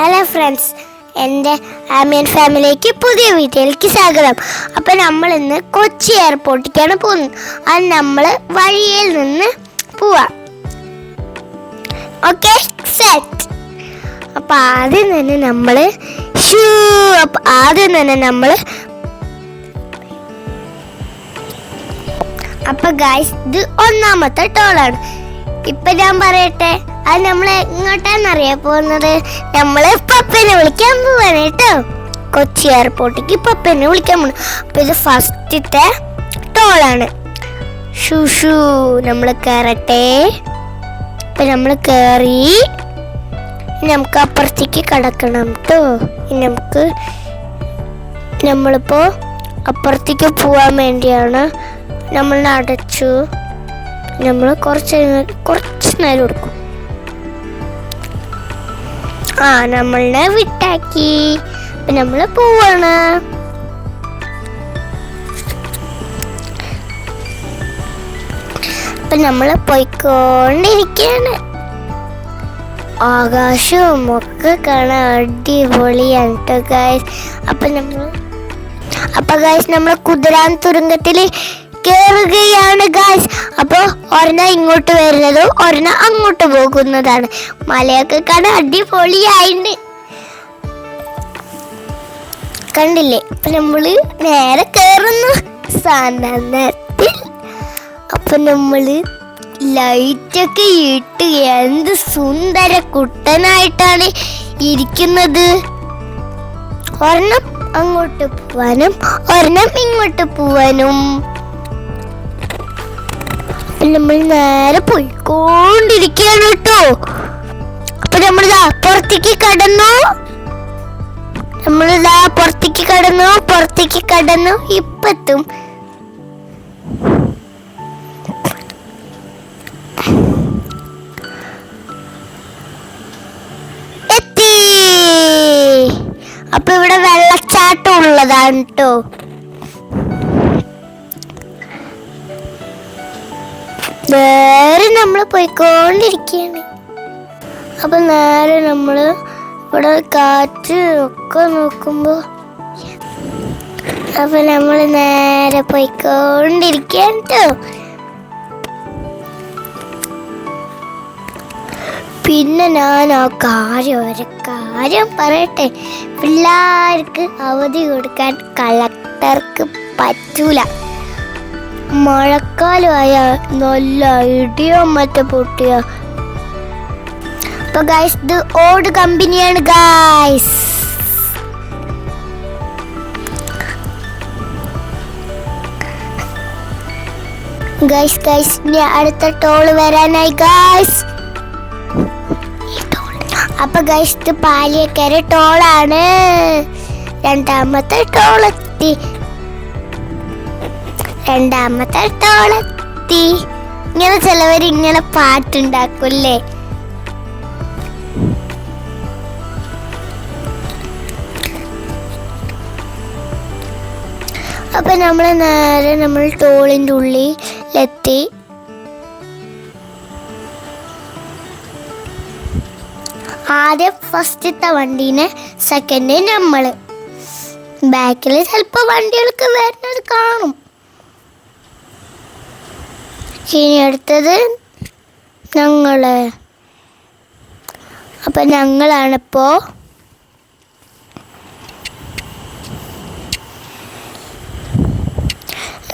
Hello friends എന്റെ ആമിയൻ ഫാമിലിക്ക് പുതിയ വീട്ടിലേക്ക് സ്വാഗതം. അപ്പോൾ നമ്മൾ ഇന്ന് കൊച്ചി എയർപോർട്ടിലേക്കാണ് പോകുന്നത്. അത് നമ്മൾ വഴിയിൽ നിന്ന് പോവാം. ഓക്കെ സെറ്റ് അപ്പോൾ ആദ്യം തന്നെ നമ്മൾ ഷൂ അപ്പം ആദ്യം തന്നെ നമ്മൾ അപ്പോൾ ഗായ്സ് ഇത് ഒന്നാമത്തെ ടോളാണ് ഇപ്പം ഞാൻ പറയട്ടെ? അത് നമ്മൾ എങ്ങോട്ടാന്നറിയാൻ പോകുന്നത്? നമ്മൾ പപ്പനെ വിളിക്കാൻ പോവാണ് കേട്ടോ. കൊച്ചി എയർപോർട്ടിലേക്ക് പപ്പനെ വിളിക്കാൻ പോണു അപ്പൊ ഇത് ഫസ്റ്റത്തെ ടോളാണ് ഷുഷു നമ്മൾ കയറട്ടെ ഇപ്പൊ നമ്മൾ കയറി നമുക്ക് അപ്പുറത്തേക്ക് കടക്കണം കേട്ടോ. നമുക്ക് നമ്മളിപ്പോ അപ്പുറത്തേക്ക് പോവാൻ വേണ്ടിയാണ് നമ്മൾ അടച്ചു നമ്മൾ കുറച്ച് കുറച്ച് നേരം എടുക്കും. ആ നമ്മളെ വിട്ടാക്കി. നമ്മൾ പോവാണ്. അപ്പൊ നമ്മൾ പോയിക്കൊണ്ടിരിക്കുകയാണ് ആകാശവും ഒക്കെ കാണാൻ അടിപൊളിയാണ് കേട്ടോ ഗായ്സ് അപ്പൊ നമ്മൾ അപ്പൊ ഗായ്സ് നമ്മൾ കുതിരാൻ തുരങ്കത്തിൽ കേറുകയാണ് ഗായ്സ് അപ്പോൾ ഒരെണ്ണ ഇങ്ങോട്ട് വരുന്നതും ഒരെണ്ണ അങ്ങോട്ട് പോകുന്നതാണ്. മലയൊക്കെ കാണാൻ അടിപൊളിയായിണ്ട്. കണ്ടില്ലേ? അപ്പൊ നമ്മൾ നേരെ കേറുന്നു. സാധനത്തിൽ അപ്പൊ നമ്മൾ ലൈറ്റൊക്കെ ഇട്ട് എന്ത് സുന്ദര കുട്ടനായിട്ടാണ് ഇരിക്കുന്നത്. ഒരെണ്ണം അങ്ങോട്ട് പോവാനും ഒരെണ്ണം ഇങ്ങോട്ട് പോവാനും. നമ്മൾ നേരെ പോയിക്കൊണ്ടിരിക്കുകയാണ് കേട്ടോ. അപ്പൊ നമ്മളിതാ പുറത്തേക്ക് കടന്നു. നമ്മളിതാ പുറത്തേക്ക് കടന്നു പുറത്തേക്ക് കടന്നു. ഇപ്പത്തും എത്തി. അപ്പൊ ഇവിടെ വെള്ളച്ചാട്ടം ഉള്ളതാണ് കേട്ടോ. നേരെ നമ്മൾ പോയിക്കൊണ്ടിരിക്കുകയാണ് അപ്പൊ നേരെ നമ്മൾ ഇവിടെ കാറ്റ് ഒക്കെ നോക്കുമ്പോ അപ്പൊ നമ്മൾ നേരെ പോയിക്കൊണ്ടിരിക്കുകയാണ് കേട്ടോ പിന്നെ ഞാൻ ആ കാര്യം ഒരു കാര്യം പറയട്ടെ. പിള്ളേർക്ക് അവധി കൊടുക്കാൻ കളക്ടർക്ക് പറ്റൂല. മഴക്കാലമായ നല്ല ഇടിയോ മറ്റോ പൊട്ടിയ. അപ്പൊ ഗായ്സ് ഇത് ഓട് കമ്പനിയാണ് ഗായ്സ് ഗൈസ് ഗൈസ് ഇനി അടുത്ത ടോൾ വരാനായി ഗൈസ് അപ്പൊ ഗൈസ് ഇത് പാലിയക്കര ടോളാണ് രണ്ടാമത്തെ ടോളെത്തി രണ്ടാമത്തെ തോളത്തി ഇങ്ങനെ ചിലവർ ഇങ്ങനെ പാട്ടുണ്ടാക്കൂല്ലേ? അപ്പൊ നമ്മൾ നേരെ നമ്മൾ ടോളിന്റെ ഉള്ളിലെത്തി. ആദ്യം ഫസ്റ്റത്തെ വണ്ടീനെ സെക്കൻഡ് നമ്മൾ. ബാക്കിൽ ചിലപ്പോൾ വണ്ടികൾക്ക് വരുന്നത് കാണും. ഇനി അടുത്തത് ഞങ്ങൾ അപ്പം ഞങ്ങളാണിപ്പോൾ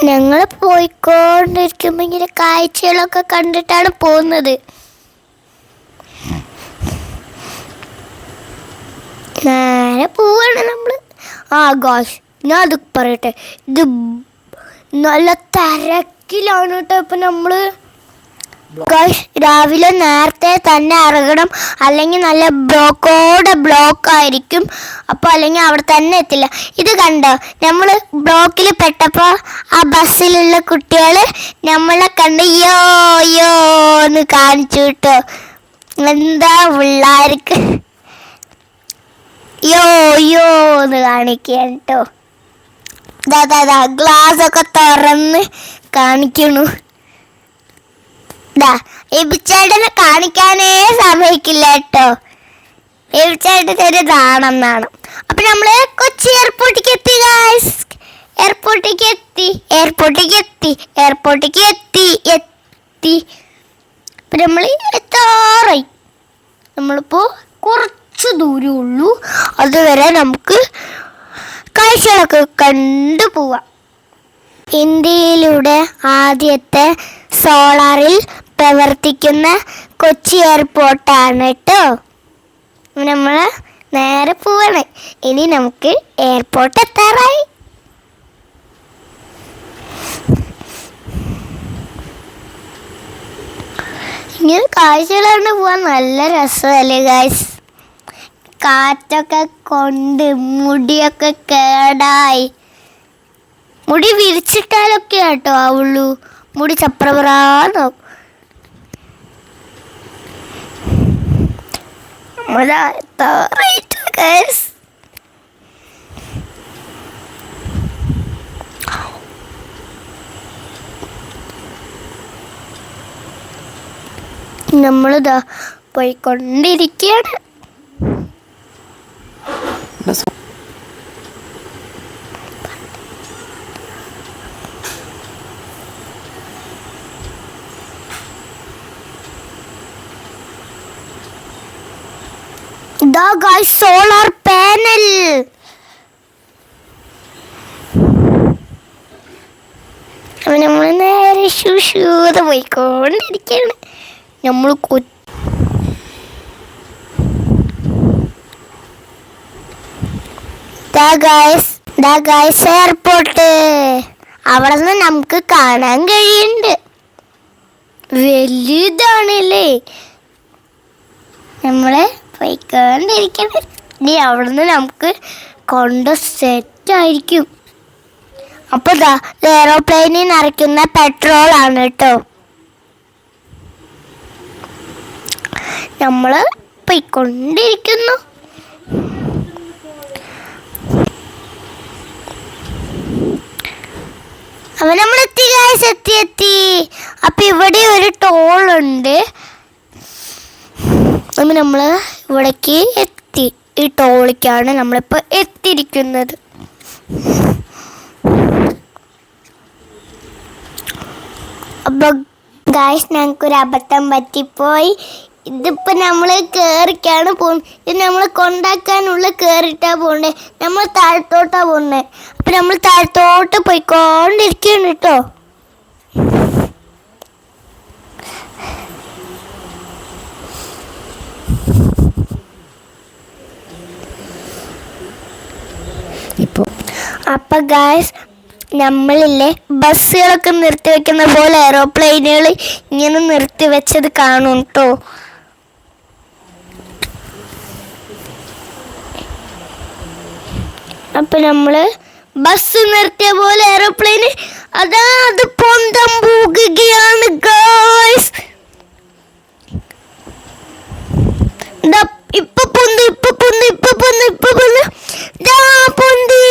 ഞങ്ങൾ പോയിക്കൊണ്ടിരിക്കുമ്പോൾ ഇങ്ങനെ കാഴ്ചകളൊക്കെ കണ്ടിട്ടാണ് പോകുന്നത്. നേരെ പോവാണ് നമ്മൾ ആ ഗോഷ് ഞാൻ അത് പറയട്ടെ. ഇത് നല്ല തിരക്കിലാണ് കേട്ടോ ഇപ്പൊ നമ്മൾ ഗോഷ് രാവിലെ നേരത്തെ തന്നെ ഇറങ്ങണം അല്ലെങ്കിൽ നല്ല ബ്ലോക്കോടെ ബ്ലോക്ക് ആയിരിക്കും. അപ്പോൾ അല്ലെങ്കിൽ അവിടെ തന്നെ എത്തില്ല. ഇത് കണ്ടോ? നമ്മൾ ബ്ലോക്കിൽ പെട്ടപ്പോൾ ആ ബസ്സിലുള്ള കുട്ടികൾ നമ്മളെ കണ്ട് യോ യോ എന്ന് കാണിച്ചു കിട്ടോ. എന്താ പിള്ളേർക്ക്? യോ യോ എന്ന് കാണിക്കാൻ കേട്ടോ. ഗ്ലാസ് ഒക്കെ തുറന്ന് കാണിക്കണു ദാ എബിച്ചേട്ടനെ കാണിക്കാനേ സമ്മതിക്കില്ല കേട്ടോ. തീർച്ചയായിട്ടും ഒരു ദാണെന്നാണ് നാണം അപ്പൊ നമ്മൾ കൊച്ചി എയർപോർട്ടിലേക്ക് എത്തി ഗായ്സ് എയർപോർട്ടിലേക്ക് എത്തി എയർപോർട്ടിലേക്ക് എത്തി എയർപോർട്ടിലേക്ക് എത്തി എത്തി. അപ്പൊ നമ്മൾ എത്താറായി. നമ്മളിപ്പോ കുറച്ച് ദൂരമേ ഉള്ളൂ. അതുവരെ നമുക്ക് കാഴ്ചകളൊക്കെ കണ്ടു പോവാം. ഇന്ത്യയിലൂടെ ആദ്യത്തെ സോളാറിൽ പ്രവർത്തിക്കുന്ന കൊച്ചി എയർപോർട്ടാണ് കേട്ടോ നമ്മൾ നേരെ പോവാണ്. ഇനി നമുക്ക് എയർപോർട്ട് എത്താറായി. ഇങ്ങനെ കാഴ്ചകൾ കണ്ട് പോവാൻ. നല്ല രസമല്ലേ ഗായ്സ് കാറ്റൊക്കെ കൊണ്ട് മുടിയൊക്കെ കേടായി. മുടി വിരിച്ചിട്ടാലൊക്കെ കേട്ടോ ആവുള്ളൂ. മുടി ചപ്രപറാന്നോ ഗൈസ് നമ്മളിതാ പോയിക്കൊണ്ടിരിക്കുകയാണ് ഇതാ ഗൈസ് സോളാർ പാനൽ നമ്മൾ നേരെ ശുശൂത പോയിക്കൊണ്ടിരിക്കുകയാണ് നമ്മൾ ദാ ദാ എയർപോർട്ട് അവിടെ നിന്ന് നമുക്ക് കാണാൻ കഴിയുന്നുണ്ട്. വലിയതാണല്ലേ നമ്മൾ പോയിക്കൊണ്ടിരിക്കണം. ഇനി അവിടുന്ന് നമുക്ക് കൊണ്ട് സെറ്റ് ആയിരിക്കും. അപ്പൊ ദാ എയറോപ്ലെയിനിൽ നിറയ്ക്കുന്ന പെട്രോൾ ആണ് കേട്ടോ നമ്മൾ പോയിക്കൊണ്ടിരിക്കുന്നു. അപ്പൊ നമ്മൾ എത്തി guys, എത്തി എത്തി. അപ്പൊ ഇവിടെ ഒരു ടോൾ ഉണ്ട്. അപ്പൊ നമ്മൾ ഇവിടേക്ക് എത്തി. ഈ ടോളിക്കാണ് നമ്മളിപ്പോ എത്തിയിരിക്കുന്നത്. അപ്പൊ ഗായ്സ് ഞങ്ങൾക്കൊരു അബദ്ധം പറ്റിപ്പോയി. ഇതിപ്പോ നമ്മൾ കേറിക്കാണ് പോകുന്നത് ഇത് നമ്മൾ കൊണ്ടാക്കാനുള്ള കേറിട്ടാ പോണേ. നമ്മൾ താഴത്തോട്ടാ പോണേ. അപ്പൊ നമ്മൾ താഴത്തോട്ട് പോയിക്കൊണ്ടിരിക്കുകയാണ് കേട്ടോ ഇപ്പോൾ അപ്പൊ ഗായ്സ് നമ്മളില്ലേ ബസ്സുകളൊക്കെ നിർത്തി വെക്കുന്ന പോലെ എയറോപ്ലെയിനുകൾ ഇങ്ങനെ നിർത്തി വെച്ചത് കാണും കേട്ടോ അപ്പൊ നമ്മൾ ബസ് നിർത്തിയ പോലെ എയറോപ്ലെയിന് അതാ അത് പൊന്തം പോകുകയാണ് ഗായ്സ് ദാ ഇപ്പൊ പൊന്ത് ഇപ്പൊ പൊന്ത് ഇപ്പൊ പൊന്ത് ഇപ്പൊ പൊന്ത്. പൊന്തി.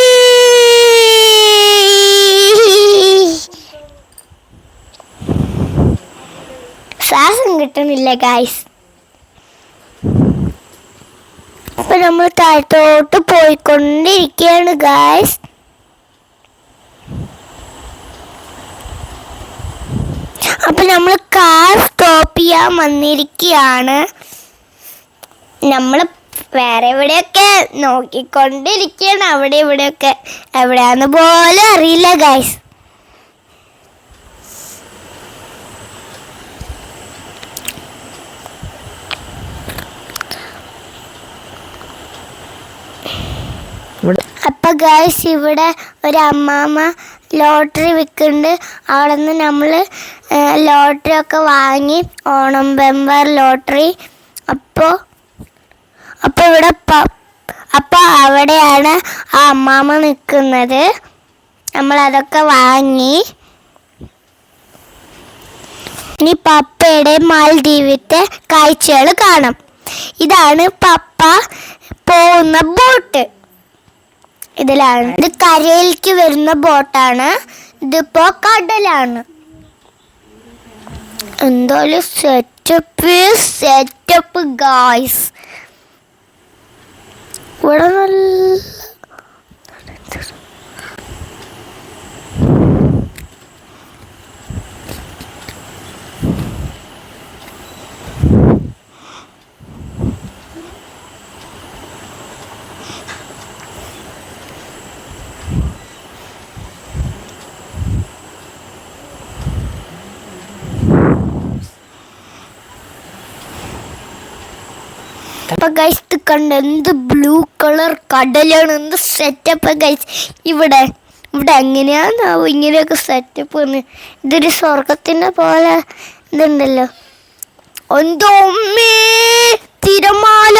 ശ്വാസം കിട്ടുന്നില്ല ഗായ്സ് അപ്പൊ നമ്മൾ താഴത്തോട്ട് പോയിക്കൊണ്ടിരിക്കുകയാണ് ഗായ്സ് അപ്പൊ നമ്മൾ കാർ സ്റ്റോപ്പ് ചെയ്യാൻ വന്നിരിക്കുകയാണ് നമ്മൾ വേറെ എവിടെയൊക്കെ നോക്കിക്കൊണ്ടിരിക്കുകയാണ് അവിടെ ഇവിടെയൊക്കെ എവിടെയാന്ന് പോലും അറിയില്ല ഗൈസ് അപ്പൊ ഗൈസ് ഇവിടെ ഒരു അമ്മാമ്മ ലോട്ടറി വിൽക്കുന്നുണ്ട്. അവിടെ നിന്ന് നമ്മൾ ലോട്ടറി ഒക്കെ വാങ്ങി ഓണം ബെമ്പർ ലോട്ടറി. അപ്പോൾ അപ്പോൾ ഇവിടെ അപ്പൊ അവിടെയാണ് ആ അമ്മാമ്മ നിൽക്കുന്നത് നമ്മൾ അതൊക്കെ വാങ്ങി. ഇനി പപ്പയുടെ മാൽദ്വീപത്തെ കാഴ്ചകൾ കാണാം. ഇതാണ് പപ്പ പോകുന്ന ബോട്ട്. ഇതിലാണ്. ഇത് കരയിലേക്ക് വരുന്ന ബോട്ടാണ്. ഇതിപ്പോ കടലാണ്. എന്തായാലും സെറ്റപ്പ് സെറ്റപ്പ് ഗായ്സ് ഇവിടെ നല്ല അപ്പൊ ഗൈസ് കണ്ട് എന്ത് ബ്ലൂ കളർ കടലാണ് എന്ത് സെറ്റപ്പ് ഗൈസ് ഇവിടെ ഇവിടെ എങ്ങനെയാന്നാവും ഇങ്ങനെയൊക്കെ സെറ്റപ്പ് വന്ന്. ഇതൊരു സ്വർഗത്തിന്റെ പോലെ ഇതുണ്ടല്ലോ. എന്തോ അമ്മേ തിരമാല.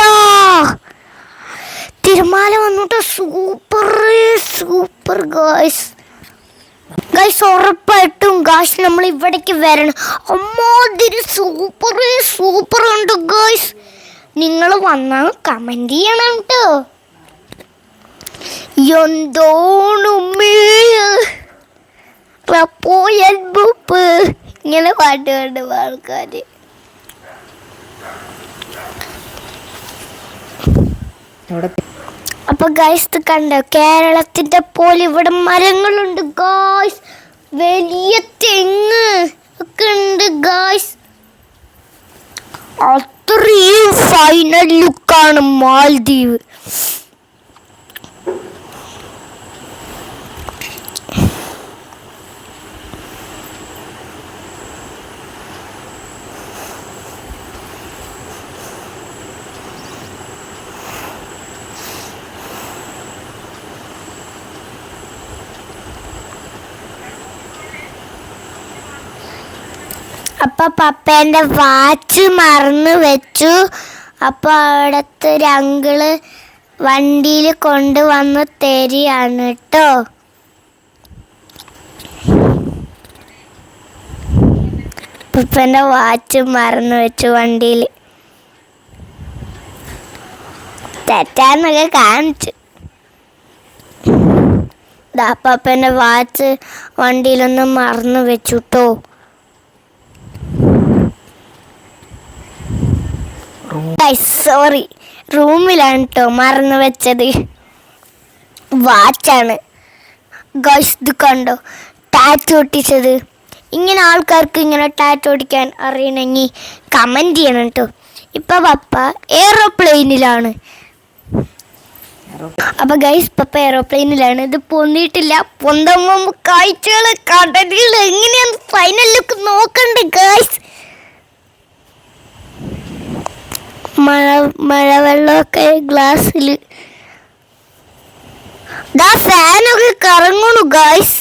തിരമാല വന്നിട്ട് സൂപ്പർ സൂപ്പർ ഗായ്സ് ഗൈസ് ഉറപ്പായിട്ടും ഗായ്സ് നമ്മൾ ഇവിടേക്ക് വരണം. അമ്മോ സൂപ്പർ സൂപ്പർ ഉണ്ട് ഗായ്സ് നിങ്ങൾ വന്നാൽ കമന്റ് ചെയ്യണം കേട്ടോ എന്തോണുമ്മേ റപ്പോയൽ ബുപ്പ് ഇങ്ങനെ പാട്ട് പാടും ആൾക്കാര്. അപ്പൊ ഗായ്സ് ഇത് കണ്ടോ? കേരളത്തിന്റെ പോലെ ഇവിടെ മരങ്ങളുണ്ട് ഗായ്സ് വലിയ തെങ്ങ് ഒക്കെ ഉണ്ട് ഗായ്സ് അത്രയും ഫൈനൽ ലുക്കാണ് മാൽദീവ് അപ്പൊ പപ്പേന്റെ വാച്ച് മറന്നു വെച്ചു. അപ്പൊ അവിടത്തെ ഒരു അങ്കിൾ വണ്ടിയിൽ കൊണ്ടുവന്ന് തരികയാണ് കേട്ടോ പപ്പന്റെ വാച്ച് മറന്നു വെച്ചു വണ്ടിയിൽ. തെറ്റാന്നൊക്കെ കാണിച്ചു. പപ്പേന്റെ വാച്ച് വണ്ടിയിലൊന്നും മറന്നു വെച്ചു കേട്ടോ സോറി റൂമിലാണ് കേട്ടോ മറന്നു വെച്ചത്. വാച്ചാണ് ഗൈസ് ഇത് കണ്ടോ? ടാറ്റ് ഒട്ടിച്ചത്. ഇങ്ങനെ ആൾക്കാർക്ക് ഇങ്ങനെ ടാറ്റ് ഓടിക്കാൻ അറിയണമെങ്കിൽ കമന്റ് ചെയ്യണം കേട്ടോ ഇപ്പം പപ്പ എയ്റോപ്ലെയിനിലാണ് അപ്പൊ ഗൈസ് പപ്പ എയ്റോപ്ലെയിനിലാണ് ഇത് പൊന്നിട്ടില്ല പൊന്തമ്മ കാഴ്ചകൾ കടലുകൾ എങ്ങനെയാണ് ഫൈനൽ ലുക്ക് നോക്കണ്ട് ഗൈസ് മഴ മഴവെള്ളമൊക്കെ ഗ്ലാസ്സിൽ ഫാനൊക്കെ കറങ്ങണു ഗായ്സ്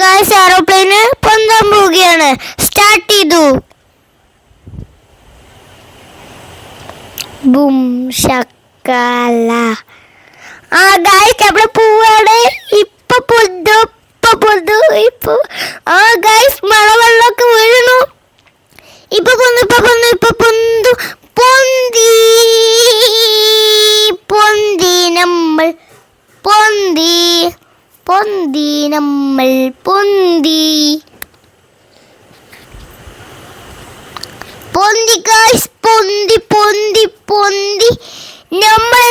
ഗായ്സ് എയറോപ്ലെയിന് പൊന്താൻ പോവുകയാണ്. സ്റ്റാർട്ട് ചെയ്തു. ബും ശക്കല. ആ ഗായ്സ് അവിടെ പോവാണ്? ഇപ്പൊ പൊന്തു ഇപ്പൊ പൊന്തു ഇപ്പൊ. ആ ഗായ്സ് മഴവെള്ളമൊക്കെ വീഴണു ഇപ്പൊ പൊന്നു ഇപ്പൊ പൊന്നു ഇപ്പൊ പൊന്തു. പൊന്തി പൊന്തി നമ്മൾ പൊന്തി പൊന്തി നമ്മൾ പൊന്തി. പൊന്തി ഗായ്സ് പൊന്തി പൊന്തി പൊന്തി. നമ്മൾ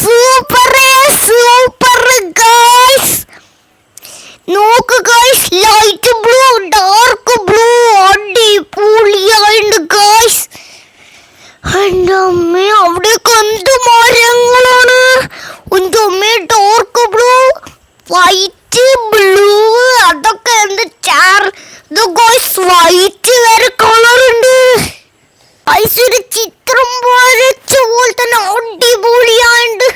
സൂപ്പർ സൂപ്പർ ഗായ്സ് നോക്ക് guys light blue dark blue അടിപൊളിയായിട്ടുണ്ട് ഗൈസ് എന്റെ അമ്മ അവിടെയൊക്കെ എന്ത് മരങ്ങളാണ് എന്റെ അമ്മ ഡാർക്ക് ബ്ലൂ വൈറ്റ് ബ്ലൂ അതൊക്കെ എന്ത് ചാർ ഇത് ഗൈസ് വൈറ്റ് വരെ കളറുണ്ട് ഐസ് ഒരു ചിത്രം വരച്ച പോലെ തന്നെ അടിപൊളിയായിട്ടുണ്ട്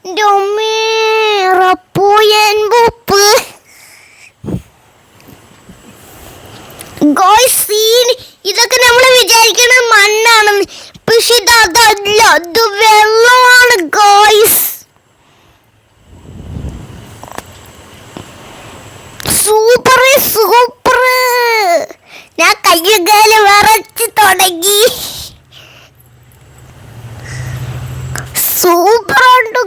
എന്റെ അമ്മേ റപ്പോയൻ ബുപ്പ് ഗോയ്സ് സീൻ ഇതൊക്കെ നമ്മൾ വിചാരിക്കണ മണ്ണാണെന്ന് പക്ഷെ ഇത് അതല്ല അത് വെള്ളമാണ് ഗോയ്സ് സൂപ്പർ സൂപ്പർ ഞാൻ കയ്യുകാല വിറച്ച് തുടങ്ങി. സൂപ്പർ ഉണ്ട്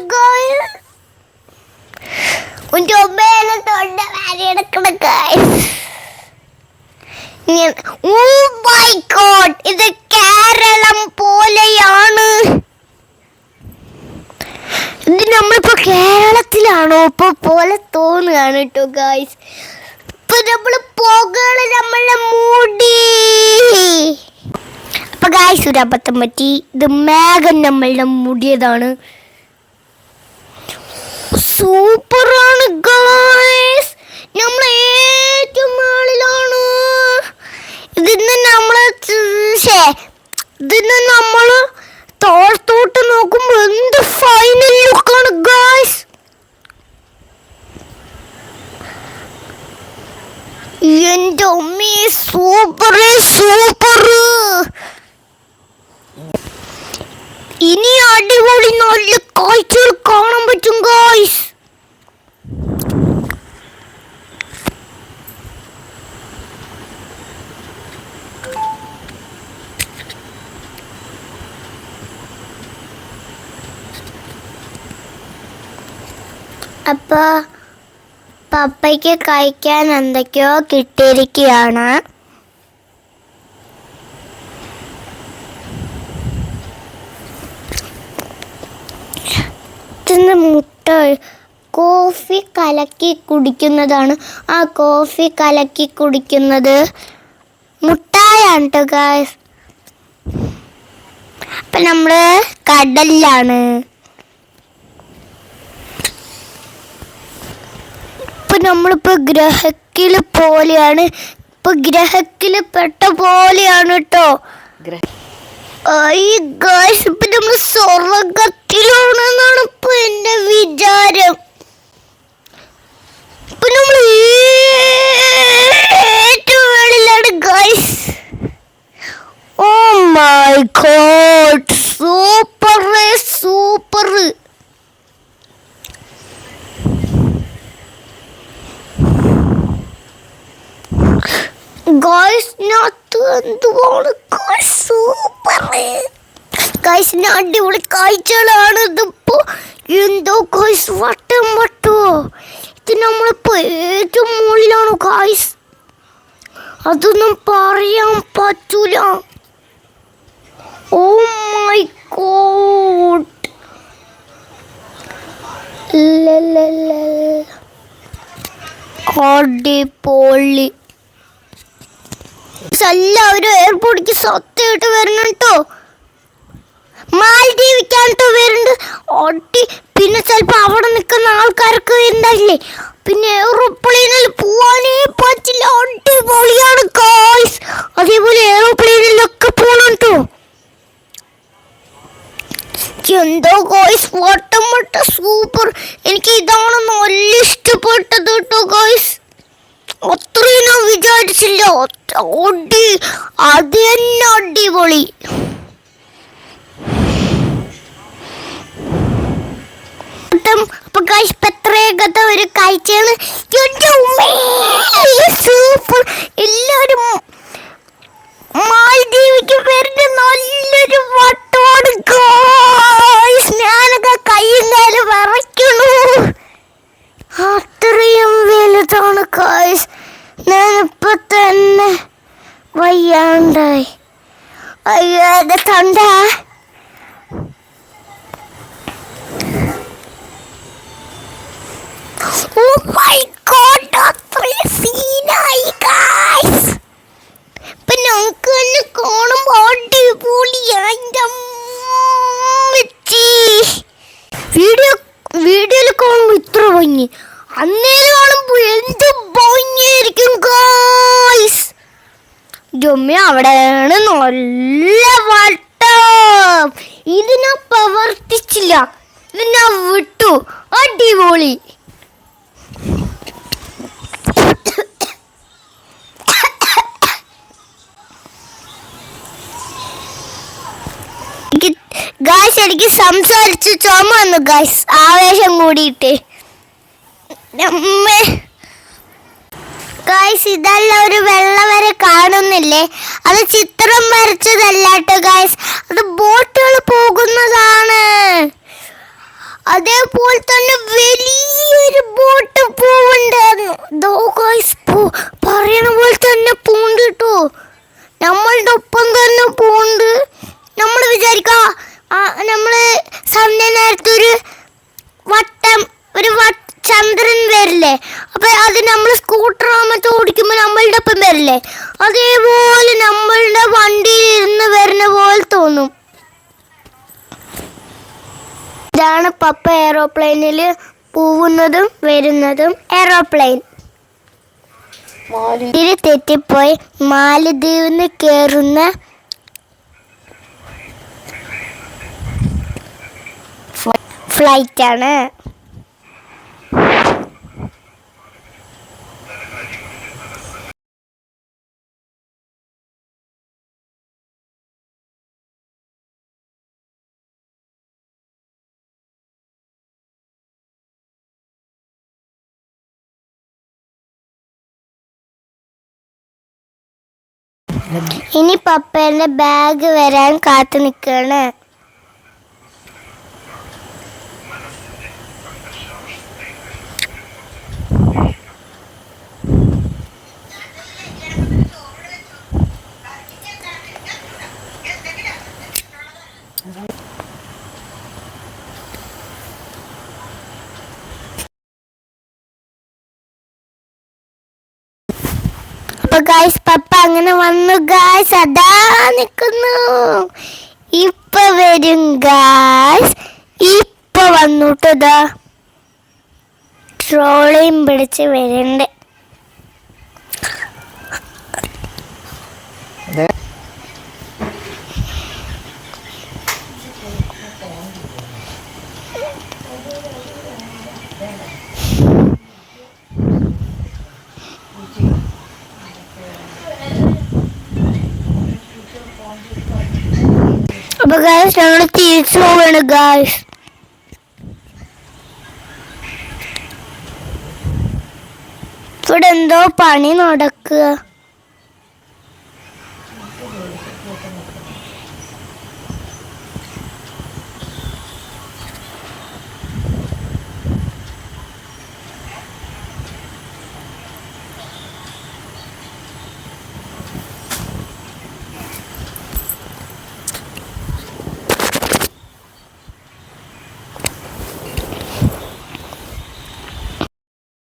ഉന്റെ ഒമ്പേനെ തൊണ്ട വാരിയെടുക്കണ ഗോയ്സ് ഓ മൈ ഗോഡ് ഇത് കേരളം പോലെയാണ്. ഇത് നമ്മളിപ്പോ കേരളത്തിലാണോ? ഇപ്പൊ പോലെ തോന്നുകയാണ് കേട്ടോ ഗായ്സ് അപ്പൊ പറ്റി. ഇത് മേഘം നമ്മളുടെ മുടിയതാണ്. സൂപ്പറാണ് ഗായ്സ് നമ്മൾ ഏറ്റവും മുകളിലാണ് ഇതിന്ന് നമ്മൾ ശേ ഇതിന്ന് നമ്മൾ തോളത്തോട്ട് നോക്കുമ്പോ എന്ത് ഫൈനൽ ലുക്കാണ് ഗായ്സ് എന്റെ ഉമ്മേ സൂപ്പർ സൂപ്പർ ഇനി അടിപൊളി നല്ല കാഴ്ചകൾ കാണാൻ പറ്റും ഗായ്സ് അപ്പൊ പപ്പയ്ക്ക് കഴിക്കാൻ എന്തൊക്കെയോ കിട്ടിയിരിക്കുകയാണ്. മുട്ട കോഫി കലക്കി കുടിക്കുന്നതാണ്. ആ കോഫി കലക്കി കുടിക്കുന്നത് മുട്ടായാണ് കേട്ടോ ഗായ്സ് അപ്പം നമ്മൾ കടലിലാണ്. ഇപ്പൊ നമ്മളിപ്പോ ഗ്രഹക്കിൽ പോലെയാണ്. ഇപ്പൊ ഗ്രഹക്കിൽ പെട്ട പോലെയാണ് കേട്ടോ ഇപ്പൊ നമ്മൾ സ്വർഗത്തിലാണെന്നാണ് ഇപ്പൊ എന്റെ വിചാരം. ഇപ്പൊ നമ്മൾ ഏറ്റവും മേളിലാണ് guys. Oh my god super super ഗായ്സിനകത്ത് എന്തുവാണ് സൂപ്പർ ഗായ്സിന് അടിപൊളി കാഴ്ചകളാണ് ഇതിപ്പോ. എന്തോ കോഴ്സ് വട്ടം വട്ടോ. ഇത് നമ്മളിപ്പോ ഏറ്റവും മുകളിലാണ് കായ്സ് അതൊന്നും പറയാൻ പറ്റൂല. ഓ മൈ ഗോഡ് അടിപൊളി. എല്ലാവരും എയർപോർട്ടിക്ക് സത്യമായിട്ട് വരണം കേട്ടോ മാൽദീവിക്കാണ് വരുന്നുണ്ട് ഒട്ടി. പിന്നെ ചിലപ്പോൾ അവിടെ നിൽക്കുന്ന ആൾക്കാർക്ക് ഉണ്ടായില്ലേ പിന്നെ എയ്റോപ്ലെയിനിൽ പോവാനേ പറ്റില്ല. അടിപൊളിയാണ് ഗായ്സ് അതേപോലെ എയ്റോപ്ലെയിനിലൊക്കെ പോകണം എന്തോ ഗോയ്സ് വട്ടം വട്ട സൂപ്പർ എനിക്ക് ഇതാണ് നല്ല ഇഷ്ടപ്പെട്ടത് കേട്ടോ ഗോയ്സ് അത്രയും ഞാൻ വിചാരിച്ചില്ല. അടി അത് തന്നെ അടിപൊളി അപ്പൊ ഗൈസ് പ്രത്യേകത ഒരു കാഴ്ചയാണ്. സൂപ്പർ. എല്ലാവരും മാൽദ്വീപിക്ക് വരുന്ന നല്ലൊരു വട്ടമാണ്. ഗോയ്സ് ഞാനൊക്കെ കൈയും കാലും വിറയ്ക്കണു അത്രയും വലുതാണ് ഗോയ്സ്. ഞാനിപ്പോ തന്നെ വയ്യാണ്ടായി. അയ്യോ എന്റെ തൊണ്ട. ഓ മൈ ഗോഡ് അത്രയും സീനായി ഗായ്സ് ഇപ്പൊ നമുക്ക് തന്നെ കാണുമ്പോ അടിപൊളിയായി. വീഡിയോ വീഡിയോയിൽ കാണുമ്പോൾ ഇത്ര ഭംഗി. അന്നേരം കാണുമ്പോൾ എന്ത് ഭംഗിയായിരിക്കും ഗായ്സ് ജമ്മി അവിടെയാണ് നല്ല വട്ടം. ഇതിനെ പ്രവർത്തിച്ചില്ല ഇതിനെ വിട്ടു അടിപൊളി. ഗായ്സ് എനിക്ക് സംസാരിച്ച് ചുമ വന്നു ഗായ്സ് ആവേശം കൂടിയിട്ട്. ഗായ്സ് ഇതല്ല ഒരു വെള്ള വരെ കാണുന്നില്ലേ? അത് ചിത്രം വരച്ചതല്ല കേട്ടോ ഗായ്സ് അത് ബോട്ടുകൾ പോകുന്നതാണ്. അതേപോലെ തന്നെ വലിയൊരു ബോട്ട് പോവുണ്ടായിരുന്നു ദോ ഗായ്സ് പറയണ പോലെ തന്നെ പോണ്ട് കേട്ടോ. നമ്മളുടെ ഒപ്പം തന്നെ പോണ്ട് നമ്മൾ വിചാരിക്കാം നമ്മൾ സന്ധ്യ നേരത്തെ ഒരു വട്ടം ഒരു ചന്ദ്രൻ വരില്ലേ? അപ്പൊ അത് നമ്മൾ സ്കൂട്ടർ ആകുമ്പോൾ ഓടിക്കുമ്പോൾ നമ്മളുടെ ഒപ്പം വരില്ലേ? അതേപോലെ നമ്മളുടെ വണ്ടിയിൽ ഇരുന്ന് വരുന്ന പോലെ തോന്നും. ഇതാണ് പപ്പ എയറോപ്ലെയിനിൽ പോവുന്നതും വരുന്നതും എയറോപ്ലെയിൻ തെറ്റിപ്പോയി. മാലദ്വീപിന്ന് കയറുന്ന ഫ്ലൈറ്റ് ആണ് ഇനി പപ്പേന്റെ ബാഗ് വരാൻ കാത്തു നിൽക്കാണ് അപ്പൊ ഗായ്സ് പപ്പ അങ്ങനെ വന്നു ഗായ്സ് അതാ നിക്കുന്നു. ഇപ്പൊ വരും ഗായ്സ് ഇപ്പൊ വന്നുട്ടതാ ട്രോളിയും പിടിച്ച് വരുന്നുണ്ട് അപ്പൊ ഗായ്സ് ഞങ്ങൾ തിരിച്ചു പോവാണ് ഗായ്സ് ഇവിടെ എന്തോ പണി നടക്കുക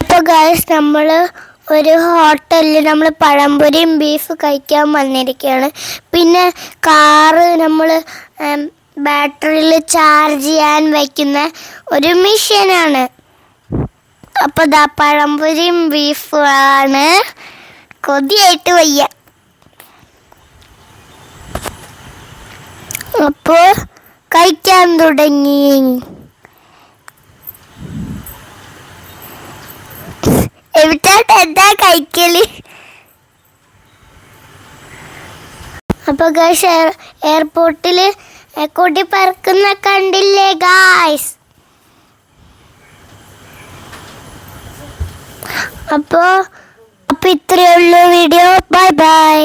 അപ്പോൾ ഗൈസ് നമ്മൾ ഒരു ഹോട്ടലിൽ നമ്മൾ പഴംപൊരിയും ബീഫ് കഴിക്കാൻ വന്നിരിക്കുകയാണ് പിന്നെ കാറ് നമ്മൾ ബാറ്ററിയിൽ ചാർജ് ചെയ്യാൻ വയ്ക്കുന്ന ഒരു മെഷീനാണ് അപ്പോൾ ദാ പഴംപൊരിയും ബീഫുമാണ് കൊതിയായിട്ട് വയ്യ. അപ്പോൾ കഴിക്കാൻ തുടങ്ങി. എവിടാട്ട് എന്താ കഴിക്കൽ? അപ്പൊ ഗൈസ് എയർപോർട്ടിൽ കൊടി പറക്കുന്ന കണ്ടില്ലേ ഗായ്സ് അപ്പോ അപ്പൊ ഇത്രയേ ഉള്ളൂ വീഡിയോ ബൈ ബൈ